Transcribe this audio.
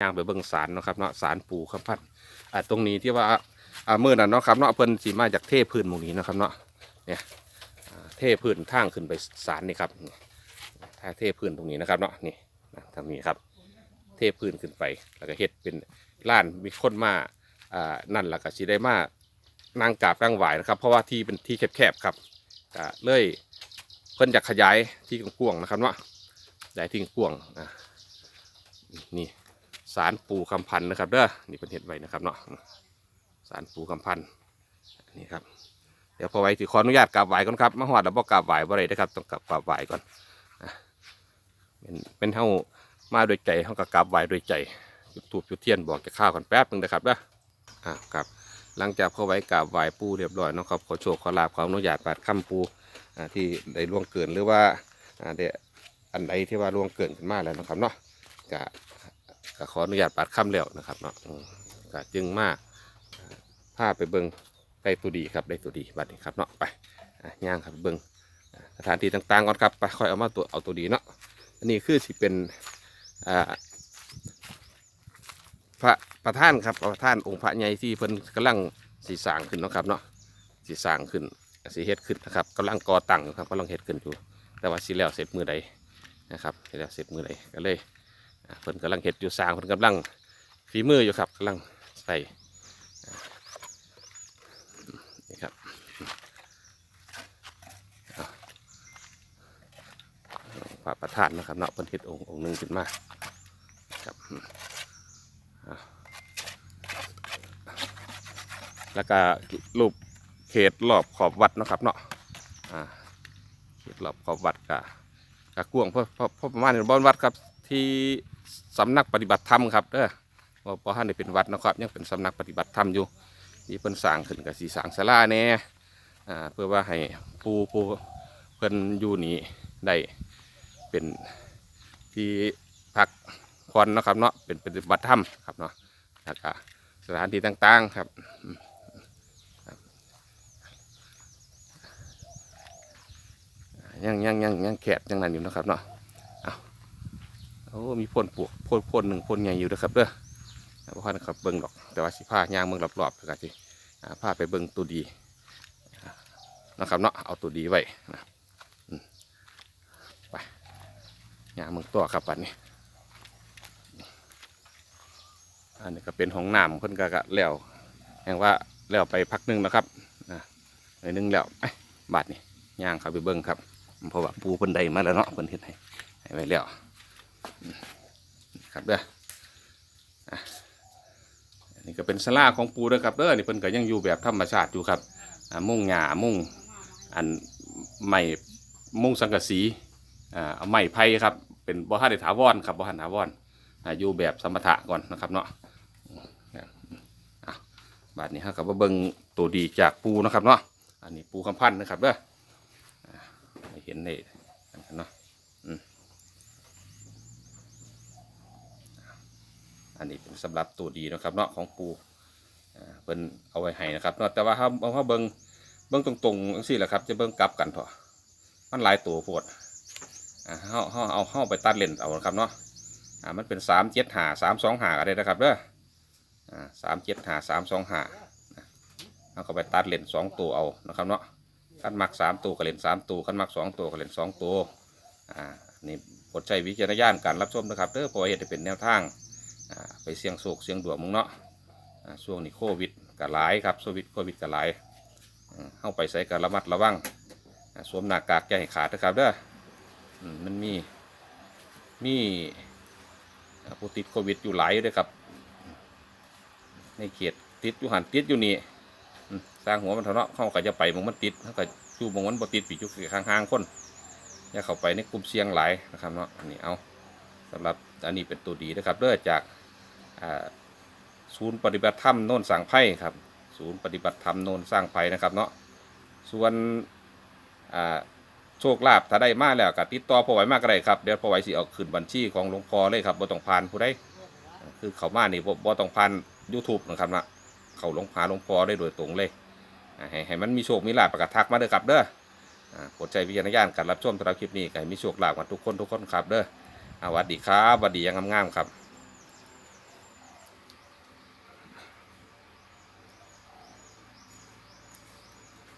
ย่างไปเบิ่งสารเนาะครับเนาะสารปู่คำพัดอ่าตรงนี้ที่ว่าอ่าเมื่อนั้นเนาะครับเนาะเพิ่นสีมาจากเทพื้นหมู่นี้นะครับเนาะเนี่ยเทพื้นทางขึ้นไปสารนี่ครับถ้าเทพื้นตรงนี้นะครับเนาะนี่ทางนี้ครับ เทพื้นขึ้นไปแล้วก็เฮ็ดเป็นล้านมีคนมาอ่านั่นแล้วก็สิได้มานั่งกราบนั่งไหวนะครับ เพราะว่าที่เป็นที่แคบๆครับก็เลยเพิ่นอยากขยายที่กว้างนะครับเนาะขยายที่กว้างอ่านี่ สารปูคำพันธ์นะครับเด้อนี่เป็นเห็ดไว้นะครับเนาะสารปูคำพันธ์นี่ครับเดี๋ยวพอไว้ที่ขออนุญาตกราบไหวก่อนครับมาหอดแล้วบ่กราบไหวบ่ได้นะครับต้องกราบกราบไหวก่อนเป็นเป็นเท่ามาโดวยใจเขาก็กราบไหว้โดวยใจจุดทูบจุดเทียนบอกจะข้าวกันแป๊บหนึงนะครับนะอ่าครับหลังจากเข้าไว้กราบไหว้ปูเรียบร้อยนะครับขอโชคขอลาบขออนุญาตปาดคำปูที่ได้ล่วงเกินหรือว่าอ่าได้อันใดที่ว่าล่วงเกินขึ้นมาแล้วนะครับเนาะก็ ก็ขออนุญาตปาดคำแล้วนะครับเนาะก็จึงมาพาไปเบิงได้ตัวดีครับได้ตัวดีบัดนี้ครับเนาะไปย่างครับเบิงอ่าสถานที่ต่างๆก่อนครับไปค่อยเอามาตัวเอาตัวดีเนาะอันนี้คือสิเป็นพระประธานครับประธานองค์พระใหญ่ที่เพิ่นกำลังสีสางขึ้นนะครับเนาะสีสางขึ้นสีเฮ็ดขึ้นนะครับกำลังก่อตั้งอยู่ครับกำลังเฮ็ดขึ้นอยู่ แต่ว่าสิแล้วเสร็จมือใดนะครับสิแล้วเสร็จมือใดก็เลย เพิ่นกำลังเฮ็ดอยู่สร้างเพิ่นกำลังฝีมืออยู่ครับกำลังใส่นี่ครับอ่าพระประธานนะครับเนาะเพิ่นเฮ็ดองค์องค์หนึ่งขึ้นมาครับแล้วก็รูปเขตรอบขอบวัดนะครับเนาะอ่าเขตรอบขอบวัดกะกะกวงเพราะเพราะเพราะประมาณนี้บอนวัดครับที่ สำนักปฏิบัติธรรมครับเด้อว่าพอท่านได้เป็นวัดนะครับ ยังเป็นสำนักปฏิบัติธรรมอยู่ที่เพิ่นสร้างขึ้นกับสีสางศาลาแน่อ่าเพื่อว่าให้ผู้ผู้เพิ่นอยู่นี่ได้เป็นที่พักผ่อนนะครับเนาะเป็นปฏิบัติธรรมครับเนาะแล้วก็สถานที่ต่างๆครับยังยังยังยังแขกยังนั่นอยู่นะครับเนาะ อ้มีพ่นปลวกพ่นพ่นหนึ่งพ่นใหญ่อยู่นะครับเด้อเพราะว่านะครับเบิ้งดอก แต่ว่าสิผ้ายางเบิ้งรอบๆแล้วก็สิอ่าผ้าไปเบิ้งตัวดีนะครับเนาะเอาตัวดีไว้นะไปยางเมืองตัวครับปันนี้อันนี้ก็เป็นห้องน้ำเพิ่นก็กะแล้วแห่งว่าแล้วไปพักหนึงนะครับนะไปหนึงแล้วไอ้บาทนี่ย่างเขาไปเบิ้งครับเพราะว่าปูเพิ่นได้มาแล้วเนาะเพิ่นเฮ็ดให้ไว้แล้ว ครับเด้ออันนี้ก็เป็นสลาของปูเด้อครับเด้อนี่เพิ่นก็ยังอยู่แบบธรรมชาติอยู่ครับอ่ามุ่งหญ้ามุ่งอันไม้มุ่งสังกะสีอ่าเอาไม้ไผ่ครับ เป็นบ่ทันได้ถาวรครับบ่ทันถาวรอ่าอยู่แบบสมถะก่อนนะครับเนาะบาดนี้ฮะกับว่าเบิงตัวดีจากปูนะครับเนาะอันนี้ปูคำพันนะครับเด้อเห็นได้เนาะอืม อันนี้เป็นสำหรับตัวดีนะครับเนาะของปูเพิ่นเอาไว้ให้นะครับเนาะแต่ว่าถ้าเอาเบิ่งเบิ่งตรงๆจังซี่แหละครับ จะเบิ่งกลับกันเถอะมันหลายตัวโพดอ่าเฮาเฮาเอาเฮาไปตัดเลนส์เอานะครับเนาะอ่ามันเป็นสามเจ็ดหาสามสองหาอะไรนะครับเด้ออ่าสามเจ็ดหาสามสองหาเอาก็ไปตัดเลนส์สองตัวเอานะครับเนาะคันมักสามตัวกับเลนสามตัวคันมักสองตัวกับเลนสองตัวอ่านี่กดใช้วิจารณญาณการรับชมนะครับเด้อเพราะว่าเห็นเป็นแนวทาง ไปเสี่ยงโศกเสี่ยงดวงมึงเนาะช่วงนี้โควิดก็หลายครับโควิดโควิดก็หลายเข้าไปใส่การระมัดระวังสวมหน้ากากอย่าให้ขาดนะครับเด้อมันมีมีผู้ติดโควิดอยู่หลายเด้วยครับ ในเขตติดอยู่หันติดอยู่นี่สร้างหัวมันเถอะเนาะเข้าก็จะไปมองมันติดเขาก็อยู่มองมันบ่ติดปีกอยู่ข้างๆคนอย่าเข้าไปในกลุ่มเสี่ยงหลายนะครับเนาะอันนี้เอา สำหรับอันนี้เป็นตัวดีนะครับเด้อจากศูนย์ปฏิบัติธรรมโน่นสร้างไพ่ครับ ศูนย์ปฏิบัติธรรมโน่นสร้างไพ่นะครับเนาะส่วนโชคลาภถ้าได้มากแล้วก็ติดต่อพ่อไหวมากก็ได้ครับเดี๋ยวพ่อไหวสิเอาขึ้นบัญชีของหลวงพ่อเลยครับบ่ต้องผ่านผู้ใดคือเขามานี่บ่บ่ต้องผ่าน YouTube นะครับนะเขาหลวงพาหลวงพ่อได้โดยตรงเลยให้ให้มันมีโชคมีลาภประกาศทักมาเด้อครับเด้อโปรดใจวิจารณญาณการรับชมสำหรับคลิปนี้ให้มีโชคลาภกันทุกคนทุกคนครับเด้อ วัสดีครับสวัสดียังงามๆครับ